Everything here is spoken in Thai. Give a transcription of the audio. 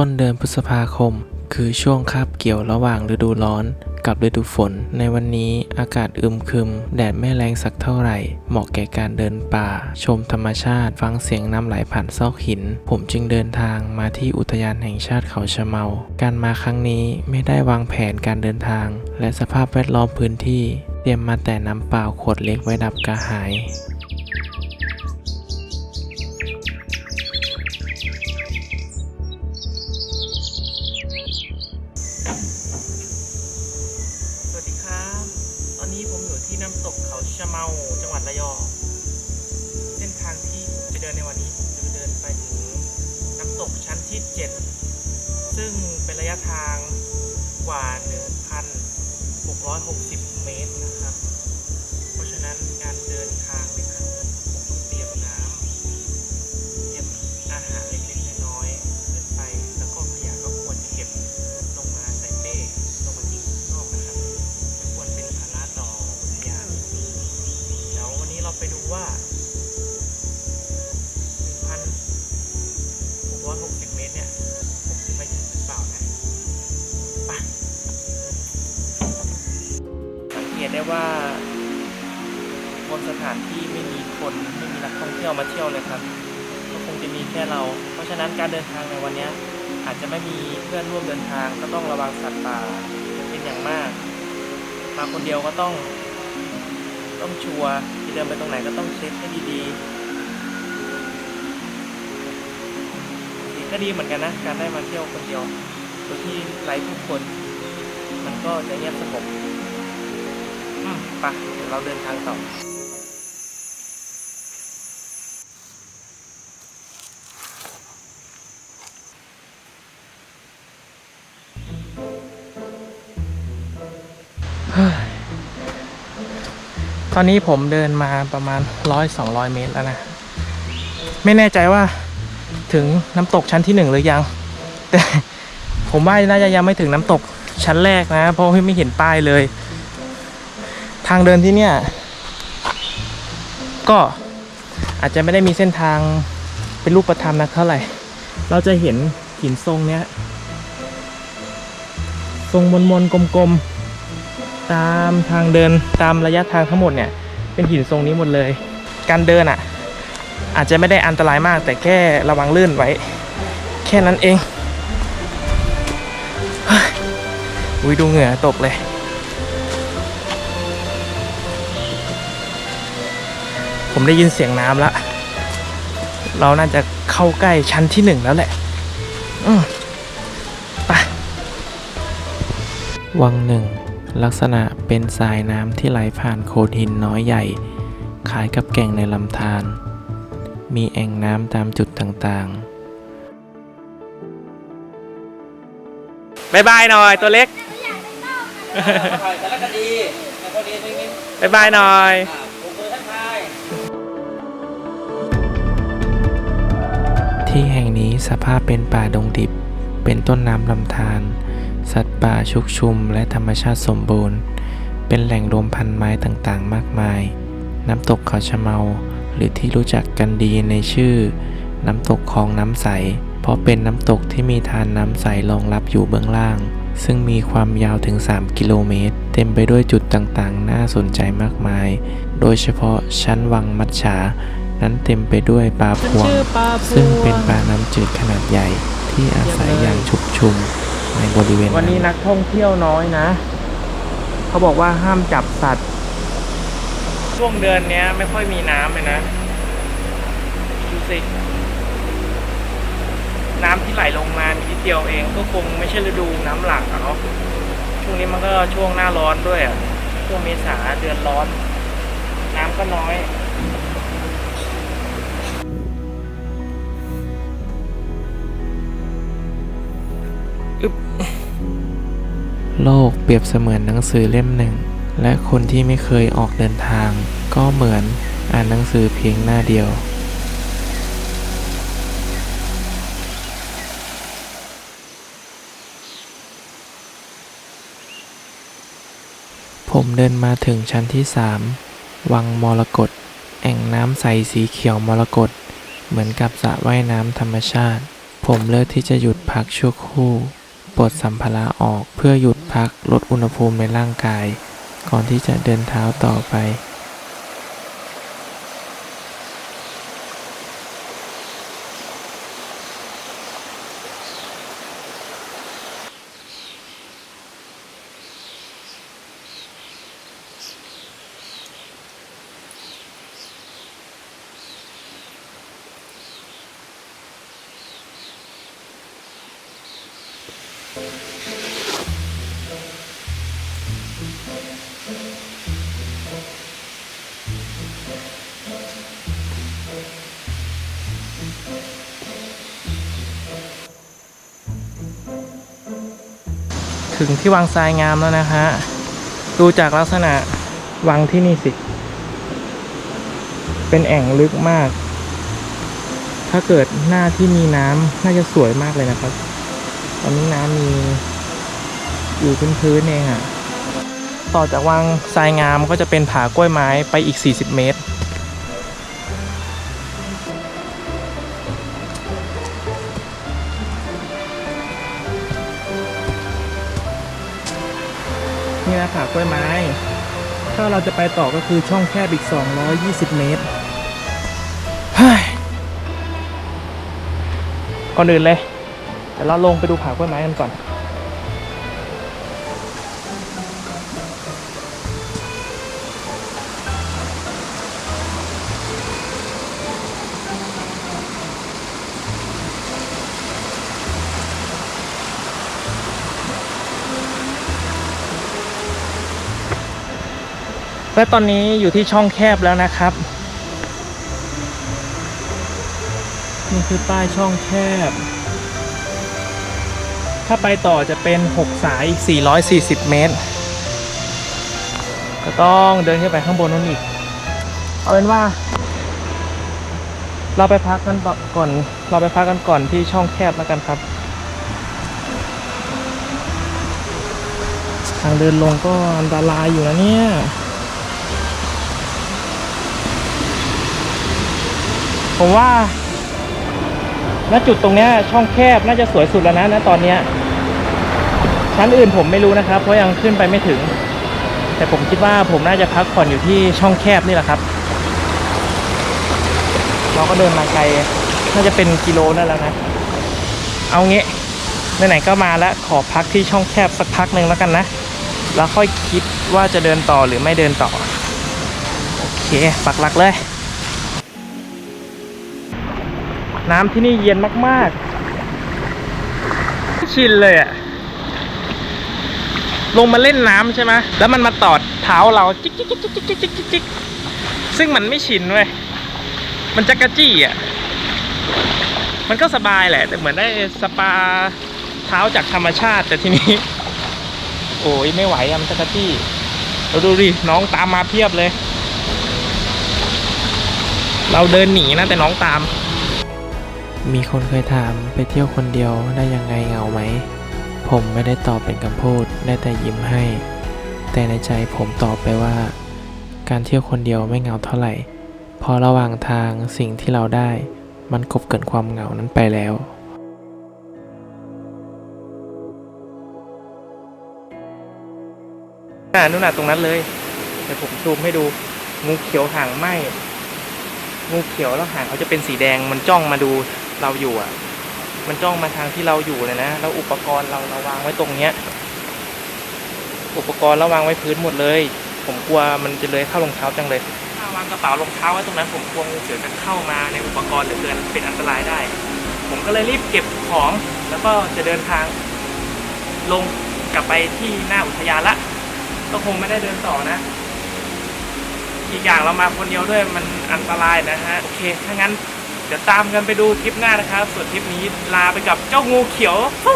ต้นเดือนพฤษภาคม คือช่วงคาบเกี่ยวระหว่างฤดูร้อน กับฤดูฝน ในวันนี้อากาศอึมครึม แดดไม่แรงสักเท่าไหร่ เหมาะแก่การเดินป่า ชมธรรมชาติ ฟังเสียงน้ำไหลผ่านซอกหิน ผมจึงเดินทางมาที่อุทยานแห่งชาติเขาชะเมา การมาครั้งนี้ไม่ได้วางแผนการเดินทาง และสภาพแวดล้อมพื้นที่ เตรียมมาแต่น้ำเปล่าขวดเล็กไว้ดับกระหาย 7 ซึ่งเป็นระยะทางกว่า 1,660 เมตรนะครับ ตได้ว่าบนสถานที่ไม่มีคนไม่มีนักท่องเที่ยวมาเที่ยวเลยครับก็คงจะมีแค่เรา เพราะฉะนั้นการเดินทางในวันนี้อาจจะไม่มีเพื่อนร่วมเดินทางก็ต้องระวังสัตว์ป่าเป็นอย่างมากมาคนเดียวก็ต้อง ต้องชัวร์จะเดินไปตรงไหนก็ต้องเช็คให้ดีๆก็ดีเหมือนกันนะ การได้มาเที่ยวคนเดียวโดยที่ไร้ผู้คน มันก็จะเงียบสงบ ปเดี๋ยวเราเดินทางต่อตอนนี้ผมเดินมาประมาณร้อยสองร้อยเมตรแล้วนะ ไม่แน่ใจว่าถึงน้ำตกชั้นที่หนึ่งหรือยัง แต่ผมว่าน่าจะยังไม่ถึงน้ำตกชั้นแรกนะ เพราะไม่เห็นป้ายเลย ทางเดินที่เนี่ย ก็อาจจะไม่ได้มีเส้นทางเป็นรูปธรรมนะเท่าไหร่ เราจะเห็นหินทรงเนี้ย ทรงมนๆกลมๆ ตามทางเดินตามระยะทางทั้งหมดเนี่ย เป็นหินทรงนี้หมดเลย การเดินอะ อาจจะไม่ได้อันตรายมากแต่แค่ระวังลื่นไว้ แค่นั้นเองอุ้ยดูเหงื่อตกเลย ผมได้ยินเสียงน้ำแล้วเราน่าจะเข้าใกล้ชั้นที่หนึ่งแล้วแหละ อืมไป วังหนึ่ง ลักษณะเป็นสายน้ำที่ไหลผ่านโขดหินน้อยใหญ่ คล้ายกับแก่งในลำธาร มีแอ่งน้ำตามจุดต่างๆบายบายหน่อยตัวเล็กสารคดีแล้วก็ดีนิดนึงบายบายหน่อย อ่า ที่แห่งนี้สภาพเป็นป่าดงดิบ เป็นต้นน้ำลำธาร สัตว์ป่าชุกชุมและธรรมชาติสมบูรณ์ เป็นแหล่งรวมพันธุ์ไม้ต่างๆ มากมาย น้ำตกเขาชะเมา หรือที่รู้จักกันดีในชื่อ น้ำตกคลองน้ำใส เพราะเป็นน้ำตกที่มีทานน้ำใสรองรับอยู่เบื้องล่าง ซึ่งมีความยาวถึง 3 กิโลเมตร เต็มไปด้วยจุดต่างๆ น่าสนใจมากมาย โดยเฉพาะชั้นวังมัจฉา นั้นเต็มไปด้วยปลาพวง ซึ่งเป็นปลาน้ำจืดขนาดใหญ่ที่อาศัยอย่างชุกชุมในบริเวณวันนี้นักท่องเที่ยวน้อยนะ เขาบอกว่าห้ามจับสัตว์ ช่วงเดือนเนี้ยไม่ค่อยมีน้ำเลยนะดูสิน้ำที่ไหลลงมามีนิดเดียวเองก็คงไม่ใช่ฤดูน้ำหลากอะเนาะช่วงนี้มันก็ช่วงหน้าร้อนด้วยอะช่วงเมษาเดือนร้อน น้ำก็น้อย โลกเปรียบเสมือนหนังสือเล่มหนึ่ง และคนที่ไม่เคยออกเดินทาง ก็เหมือนอ่านหนังสือเพียงหน้าเดียวผมเดินมาถึงชั้นที่สามวังมรกตแอ่งน้ำใสสีเขียวมรกตเหมือนกับสระว่ายน้ำธรรมชาติผผมเลือกที่จะหยุดพักชั่วครู่ ปลดสัมภาระออกเพื่อหยุดพักลดอุณหภูมิในร่างกาย ก่อนที่จะเดินเท้าต่อไป ถึงที่วังทรายงามแล้วนะฮะ ดูจากลักษณะวังที่นี่สิ เป็นแอ่งลึกมาก ถ้าเกิดหน้าที่มีน้ำน่าจะสวยมากเลยนะครับ ตอนนี้น้ำมีอยู่พื้นๆเองอะต่อจากวังทรายงามก็จะเป็นผากล้วยไม้ไปอีก 40 เมตร นี่นะผากล้วยไม้ ถ้าเราจะไปต่อก็คือช่องแคบอีก 220 เมตรเฮ้ยก่อนอื่นเลยเดี๋ยวเราลงไปดูผากล้วยไม้กันก่อน และตอนนี้อยู่ที่ช่องแคบแล้วนะครับ นี่คือป้ายช่องแคบ ถ้าไปต่อจะเป็น 6 สายอีก 440 เมตร ก็ต้องเดินขึ้นไปข้างบนนู้นอีก เอาเป็นว่า เราไปพักกันก่อน เราไปพักกันก่อนที่ช่องแคบแล้วกันครับ ทางเดินลงก็อันตรายอยู่นะเนี่ย ผมว่าณจุดตรงเนี้ยช่องแคบน่าจะสวยสุดแล้วนะณตอนเนี้ยชั้นอื่นผมไม่รู้นะครับ เพราะยังขึ้นไปไม่ถึง แต่ผมคิดว่าผมน่าจะพักผ่อนอยู่ที่ช่องแคบนี่แหละครับ เราก็เดินมาไกลน่าจะเป็นกิโลนั่นแล้วนะ เอางี้ไหนๆก็มาแล้วขอพักที่ช่องแคบสักพักหนึ่งแล้วกันนะ แล้วค่อยคิดว่าจะเดินต่อหรือไม่เดินต่อ โอเคปักหลักเลย น้ำที่นี่เย็นมากๆ ชินเลยอะลงมาเล่นน้ำใช่ไหมแล้วมันมาตอดเท้าเราจิกจิกจิกจิกจิกจิกจิกจิกซึ่งมันไม่ชินเว้ยมันจะกระจี้อะมันก็สบายแหละ แต่เหมือนได้สปาเท้าจากธรรมชาติ แต่ทีนี้ โอ้ยไม่ไหวอะมันจะกระจี้เราดูดิน้องตามมาเพียบเลย เราเดินหนีนะแต่น้องตาม มีคนเคยถามไปเที่ยวคนเดียวได้ยังไงเหงาไหม ผมไม่ได้ตอบเป็นคำพูดได้แต่ยิ้มให้ แต่ในใจผมตอบไปว่า การเที่ยวคนเดียวไม่เหงาเท่าไหร่พราะระหว่างทางสิ่งที่เราได้ มันกบเกินความเหงานั้นไปแล้วอ่านู่นน่ะตรงนั้นเลย เดี๋ยวผมซูมให้ดู งูเขียวหางไหมงูเขียวแล้วหางเขาจะเป็นสีแดงมันจ้องมาดู เราอยู่อะ มันจ้องมาทางที่เราอยู่เลยนะแล้วอุปกรณ์เราเราวางไว้ตรงเนี้ย อุปกรณ์เราวางไว้พื้นหมดเลย ผมกลัวมันจะเลยเข้ารองเท้าจังเลยถ้าวางกระเป๋ารองเท้าไว้ตรงนั้นผมกลัวงูเขียวจะเข้ามาในอุปกรณ์เหลือเกินเป็นอันตรายได้ ผมก็เลยรีบเก็บของแล้วก็จะเดินทาง ลงกลับไปที่หน้าอุทยานละก็คงไม่ได้เดินต่อนะอีกอย่างเรามาคนเดียวด้วยมันอันตรายนะฮะ โอเค ถ้างั้น เดี๋ยวตามกันไปดูทริปหน้านะครับ ส่วนทริปนี้ลาไปกับเจ้างูเขียวฟู